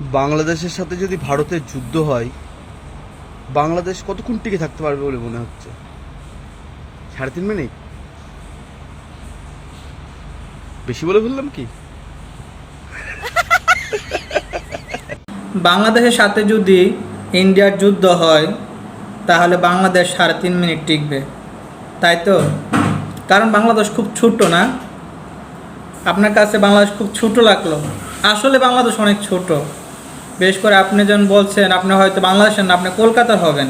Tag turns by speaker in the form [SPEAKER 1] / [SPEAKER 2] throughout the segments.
[SPEAKER 1] বাংলাদেশের সাথে যদি ভারতের যুদ্ধ হয়, বাংলাদেশ কতক্ষণ টিকে থাকতে পারবে বলে মনে হচ্ছে? সাড়ে তিন মিনিট? বেশি বলে ফেললাম কি?
[SPEAKER 2] বাংলাদেশের সাথে যদি ইন্ডিয়ার যুদ্ধ হয়, তাহলে বাংলাদেশ সাড়ে তিন মিনিট টিকবে। তাই তো? কারণ বাংলাদেশ খুব ছোট না? আপনার কাছে বাংলাদেশ খুব ছোট লাগল। আসলে বাংলাদেশ অনেক ছোট। বেশ করে আপনি যখন বলছেন, আপনি হয়তো বাংলাদেশের না, আপনি কলকাতার হবেন।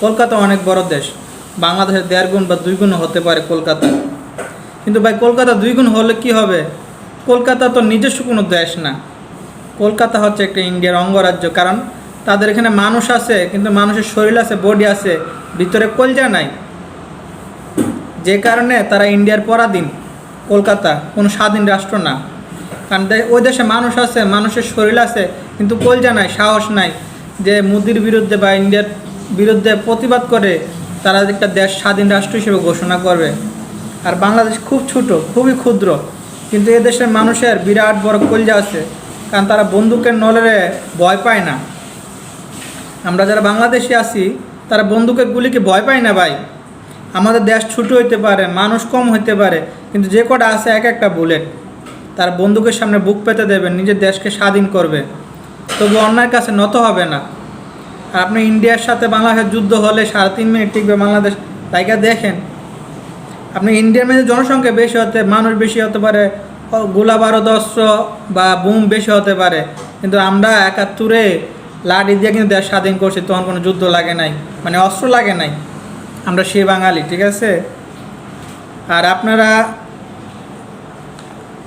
[SPEAKER 2] কলকাতা অনেক বড় দেশ। বাংলাদেশের দেড় গুণ বা দুই গুণ হতে পারে কলকাতা। কিন্তু ভাই, কলকাতা দুই গুণ হলে কি হবে? কলকাতা তো নিজস্ব কোনো দেশ না। কলকাতা হচ্ছে একটা ইন্ডিয়ার অঙ্গরাজ্য। কারণ তাদের এখানে মানুষ আছে, কিন্তু মানুষের শরীর আছে বডি আছে, ভিতরে কলজা নাই। যে কারণে তারা ইন্ডিয়ার পরাধীন। কলকাতা কোনো স্বাধীন রাষ্ট্র না। কারণ ওই দেশে মানুষ আছে, মানুষের শরীর আছে কিন্তু কলজা নাই, সাহস নাই যে মোদির বিরুদ্ধে বা ইন্ডিয়ার বিরুদ্ধে প্রতিবাদ করে তারা একটা দেশ স্বাধীন রাষ্ট্র হিসেবে ঘোষণা করবে। আর বাংলাদেশ খুব ছোট, খুবই ক্ষুদ্র, কিন্তু দেশের মানুষের বিরাট বড় কলজা আছে, কারণ তারা বন্দুকের নলেরে ভয় পায় না। আমরা যারা বাংলাদেশে আছি, তারা বন্দুকের গুলিকে ভয় পায় না ভাই। আমাদের দেশ ছোট হইতে পারে, মানুষ কম হইতে পারে, কিন্তু যে কটা আছে এক একটা বুলেট, তার বন্দুকের সামনে বুক পেতে দেবে, নিজের দেশকে স্বাধীন করবে। তবু অন্যায়ের কাছে নত হবে না। আর আপনি ইন্ডিয়ার সাথে বাংলাদেশের যুদ্ধ হলে সাড়ে তিন মিনিট টিকবে বাংলাদেশ তাইকা দেখেন? আপনি ইন্ডিয়ার মধ্যে জনসংখ্যা বেশি হতে, মানুষ বেশি হতে পারে গোলা বারুদ অস্ত্র বা বুম বেশি হতে পারে, কিন্তু আমরা একাত্তরে লাঠি দিয়ে কিন্তু দেশ স্বাধীন করছি, তখন কোনো যুদ্ধ লাগে নাই মানে অস্ত্র লাগে নাই। আমরা সে বাঙালি, ঠিক আছে? আর আপনারা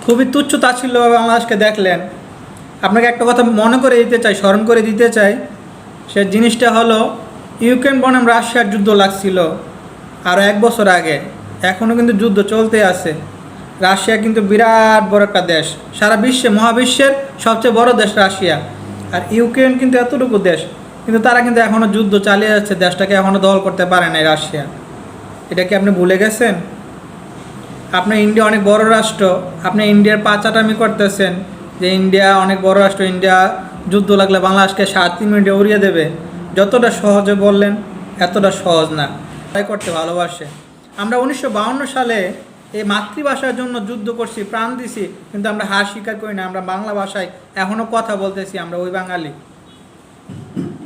[SPEAKER 2] খুবই তুচ্ছ তাচ্ছিল্যভাবে বাংলাদেশকে দেখলেন আপনাকে একটা কথা মনে করে দিতে চাই, স্মরণ করে দিতে চাই। সে জিনিসটা হলো ইউক্রেন বনাম রাশিয়ার যুদ্ধ লাগছিল আরও এক বছর আগে। এখনও কিন্তু যুদ্ধ চলতে আছে। রাশিয়া কিন্তু বিরাট বড় একটা দেশ। সারা বিশ্বে, মহাবিশ্বের সবচেয়ে বড় দেশ রাশিয়া। আর ইউক্রেন কিন্তু এতটুকু দেশ, কিন্তু তারা কিন্তু এখনও যুদ্ধ চালিয়ে যাচ্ছে, দেশটাকে এখনও দখল করতে পারে নাই রাশিয়া। এটা কি আপনি ভুলে গেছেন? আপনার ইন্ডিয়া অনেক বড় রাষ্ট্র, আপনি ইন্ডিয়ার পাচাটামি করতেছেন। যে ইন্ডিয়া, অনেক বড় রাষ্ট্র ইন্ডিয়া, যুদ্ধ লাগলে বাংলাদেশকে সাত, তিন মিনিটে উড়িয়ে দেবে। যতটা সহজে বললেন, এতটা সহজ না। তাই করতে ভালোবাসে। আমরা উনিশশো সালে এই মাতৃভাষার জন্য যুদ্ধ করছি, প্রাণ দিছি, কিন্তু আমরা হার স্বীকার করি না। আমরা বাংলা ভাষায় এখনও কথা বলতেছি, আমরা ওই বাঙালি।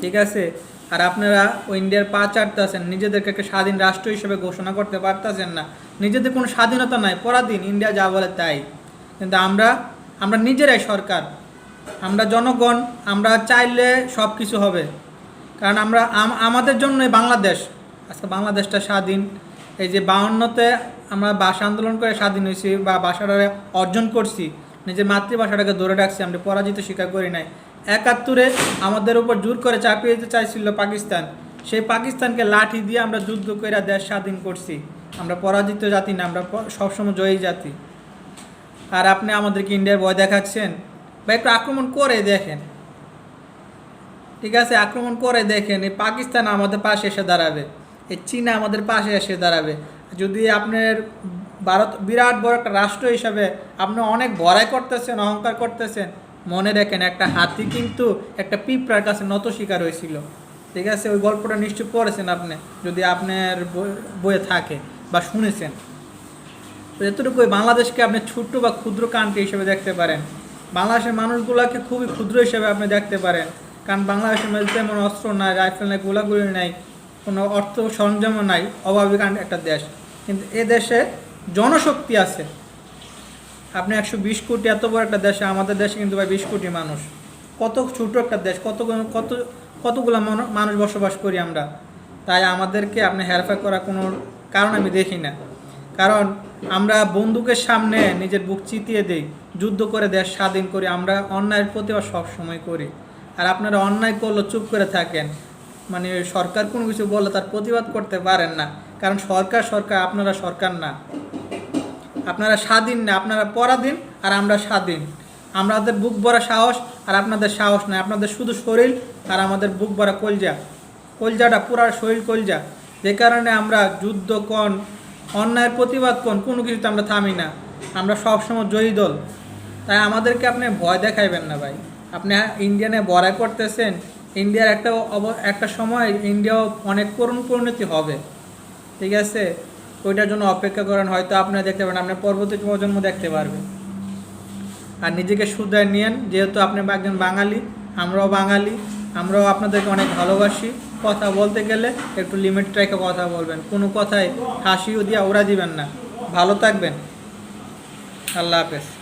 [SPEAKER 2] ঠিক আছে? আর আপনারা ওই ইন্ডিয়ার পা চাটতেছেন নিজেদেরকে একটা স্বাধীন রাষ্ট্র হিসেবে ঘোষণা করতে পারতেছেন না। নিজেদের কোনো স্বাধীনতা নাই, পরাধীন। ইন্ডিয়া যা বলে তাই। কিন্তু আমরা আমরা নিজেরাই সরকার। আমরা জনগণ, আমরা চাইলে সব কিছু হবে। কারণ আমরা আমাদের জন্যই বাংলাদেশ। আজকে বাংলাদেশটা স্বাধীন। এই যে বাউন্নতে আমরা ভাষা আন্দোলন করে স্বাধীন হয়েছি বা ভাষাটা অর্জন করছি, নিজের মাতৃভাষাটাকে ধরে রাখছি, আমরা পরাজিত স্বীকার করি নাই। একাত্তরে আমাদের উপর জোর করে চাপিয়ে দিতে চাইছিল পাকিস্তান। সেই পাকিস্তানকে লাঠি দিয়ে আমরা যুদ্ধ করে দেশ স্বাধীন করছি। আমরা পরাজিত জাতি না, আমরা সবসময় জয়ী জাতি। আর আপনি আমাদেরকে ইন্ডিয়ার ভয় দেখাচ্ছেন? বা একটু আক্রমণ করে দেখেন। ঠিক আছে, আক্রমণ করে দেখেন, এই পাকিস্তান আমাদের পাশে এসে দাঁড়াবে। এই চীনা আমাদের পাশে এসে দাঁড়াবে। যদি আপনার ভারত বিরাট বড় একটা রাষ্ট্র হিসাবে আপনি অনেক বড়াই করতেছেন, অহংকার করতেছেন, মনে রাখেন একটা হাতি কিন্তু একটা পিঁপড়ার কাছে নত শিকার হয়েছিল। ঠিক আছে, ওই গল্পটা নিশ্চয়ই পড়েছেন আপনি, যদি আপনার বই- বইয়ে থাকে বা শুনেছেন। এতটুকু বাংলাদেশকে আপনি ছোট্ট বা ক্ষুদ্র কান্ট্রি হিসেবে দেখতে পারেন। বাংলাদেশের মানুষগুলোকে খুবই ক্ষুদ্র হিসেবে আপনি দেখতে পারেন। কারণ বাংলাদেশের মধ্যে তেমন অস্ত্র নাই, রাইফেল নাই, গোলাগুলি নাই, কোনো অর্থ সরঞ্জামও নাই, অভাবী একটা দেশ। কিন্তু এ দেশে জনশক্তি আছে। আপনি একশো বিশ কোটি এত বড় একটা দেশে, আমাদের দেশে কিন্তু ভাই বিশ কোটি মানুষ। কত ছোট একটা দেশ, কত কত, কতগুলো মানুষ বসবাস করি আমরা। তাই আমাদেরকে আপনি হেরফের করার কোনো কারণ আমি দেখি না। কারণ আমরা বন্দুকের সামনে নিজের বুক চিতিয়ে দিই, যুদ্ধ করে দেশ স্বাধীন করি, আমরা অন্যায়ের প্রতিবাদ সবসময় করি। আর আপনারা অন্যায় করলে চুপ করে থাকেন। মানে সরকার কোনো কিছু বললে তার প্রতিবাদ করতে পারেন না। কারণ সরকার সরকার, আপনারা সরকার না। আপনারা স্বাধীন না, আপনারা পরাধীন আর আমরা স্বাধীন। আমাদের বুক ভরা সাহস আর আপনাদের সাহস নাই। আপনাদের শুধু শরীর আর আমাদের বুক ভরা কলজা। কলজাটা পুরা শরীর কলজা। যে কারণে আমরা যুদ্ধ কোন অন্যায়ের প্রতিবাদ কোন? কোনো কিছুতে আমরা থামি না। আমরা সবসময় জয়ী দল। তাই আমাদেরকে আপনি ভয় দেখাইবেন না ভাই। আপনি ইন্ডিয়ানে বড়াই করতেছেন, ইন্ডিয়ার একটা একটা সময় ইন্ডিয়াও অনেক করুণ পরিণতি হবে। ঠিক আছে? ওইটার জন্য অপেক্ষা করেন, হয়তো আপনারা দেখতে পারেন আপনার পরবর্তী প্রজন্ম দেখতে পারবেন। আর নিজেকে শুধরায় নিয়েন, যেহেতু আপনি একজন বাঙালি, আমরাও বাঙালি। আমরাও আপনাদেরকে অনেক ভালোবাসি। কথা বলতে গেলে একটু লিমিট রেখে কথা বলবেন। কোনো কথায় হাসিও দিয়ে ওরা দিবেন না। ভালো থাকবেন। আল্লাহ হাফেজ।